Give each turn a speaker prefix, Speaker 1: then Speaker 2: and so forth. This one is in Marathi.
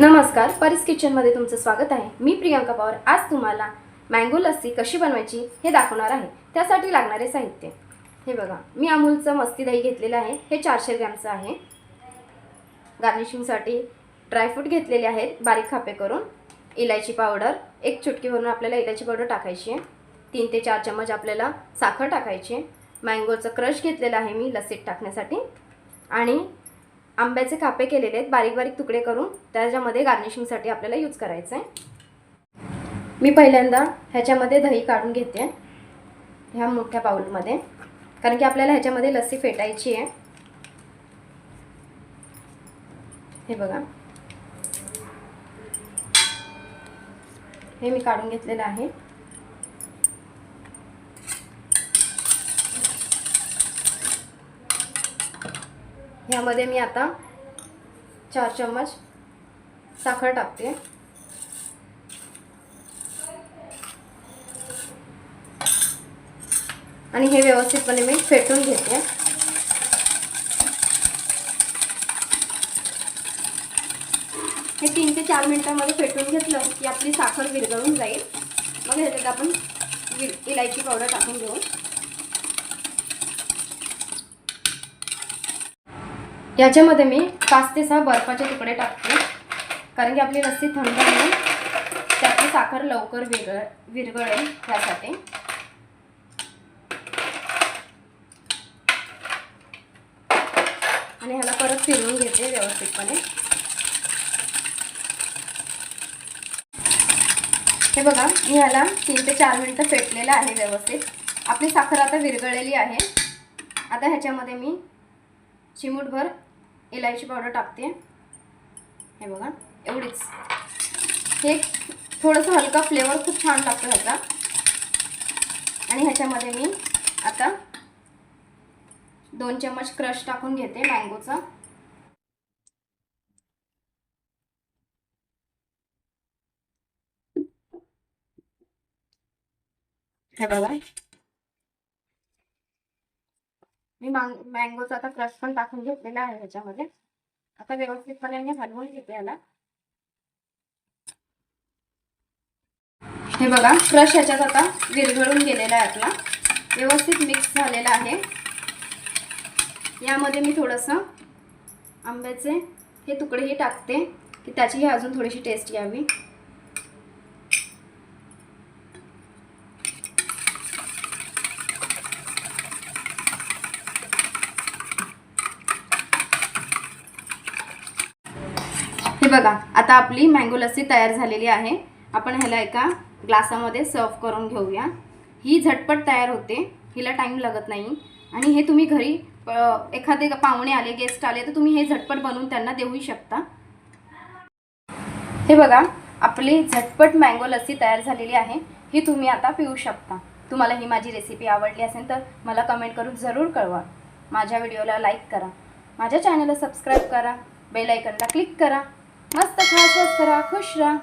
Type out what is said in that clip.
Speaker 1: नमस्कार परिस किचनमध्ये तुमचं स्वागत आहे. मी प्रियांका पवार. आज तुम्हाला मँगो लस्सी कशी बनवायची हे दाखवणार आहे. त्यासाठी लागणारे साहित्य. हे बघा मी अमूलचं मस्ती दही घेतलेलं आहे. हे चारशे ग्रॅमचं आहे. गार्निशिंगसाठी ड्रायफ्रूट घेतलेले आहेत. बारीक खापे करून. इलायची पावडर एक चुटकी भरून आपल्याला इलायची पावडर टाकायची आहे. तीन ते चार चम्मच आपल्याला साखर टाकायची आहे. मँगोचं क्रश घेतलेलं आहे मी लस्सीत टाकण्यासाठी. आणि आंब्याचे कापे केलेले आहेत बारीक बारीक तुकडे करून त्याच्यामध्ये गार्निशिंगसाठी आपल्याला यूज करायचं आहे मी पहिल्यांदा ह्याच्यामध्ये दही काढून घेते ह्या मोठ्या पाऊलमध्ये कारण की आपल्याला ह्याच्यामध्ये लस्सी फेटायची आहे. हे बघा. हे मी काढून घेतलेलं आहे. ह्यामध्ये मी आता चार चम्मच साखर टाकते. आणि हे व्यवस्थितपणे मी फेटून घेते. हे तीन ते चार मिनिटांमध्ये फेटून घेतलं की आपली साखर विरघळून जाईल. मग ह्याच्यात आपण इलायची पावडर टाकून घेऊ याच्यामध्ये मी पाच ते सहा बर्फाचे तुकडे टाकते. कारण की आपली लस्सी थंड आहे. त्यातली साखर लवकर विरगळ विरघळेल त्यासाठी आणि ह्याला परत फिरवून घेते व्यवस्थितपणे. हे बघा मी ह्याला तीन ते चार मिनटं फेटलेलं आहे व्यवस्थित. आपली साखर आता विरघळलेली आहे. आता ह्याच्यामध्ये मी चिमूटभर इलायची पावडर टाकते. हे बघा एवढीच. हे थोडंसं हलका फ्लेवर खूप छान लागतो ह्याचा. आणि ह्याच्यामध्ये मी आता दोन चम्मच क्रश टाकून घेते मँगोचा हे बघा. मी मँगोचा आता क्रश पण टाकून घेतलेला आहे ह्याच्यामध्ये. आता व्यवस्थितपणे मी हलवून घेते याला. हे बघा क्रश ह्याच्यात आता विरघळून गेलेला आहे आपला. व्यवस्थित मिक्स झालेला आहे. यामध्ये मी थोडंसं आंब्याचे हे तुकडेही टाकते की त्याचीही अजून थोडीशी टेस्ट यावी. हे बघा आता आपली मँगो लस्सी तयार झालेली आहे. आपण ह्याला एका ग्लासामध्ये सर्व करून घेऊया. ही झटपट तयार होते. हिला टाईम लागत नाही. आणि हे तुम्ही घरी एखादे पाहुणे आले गेस्ट आले तर तुम्ही हे झटपट बनवून त्यांना देऊही शकता. हे बघा आपली झटपट मँगो लस्सी तयार झालेली आहे. ही तुम्ही आता पिऊ शकता. तुम्हाला ही माझी रेसिपी आवडली असेल तर मला कमेंट करून जरूर कळवा. माझ्या व्हिडिओला लाईक करा. माझ्या चॅनलला सबस्क्राईब करा. बेल आयकनला क्लिक करा. मस्त खा स्वस्त राहा खुश राहा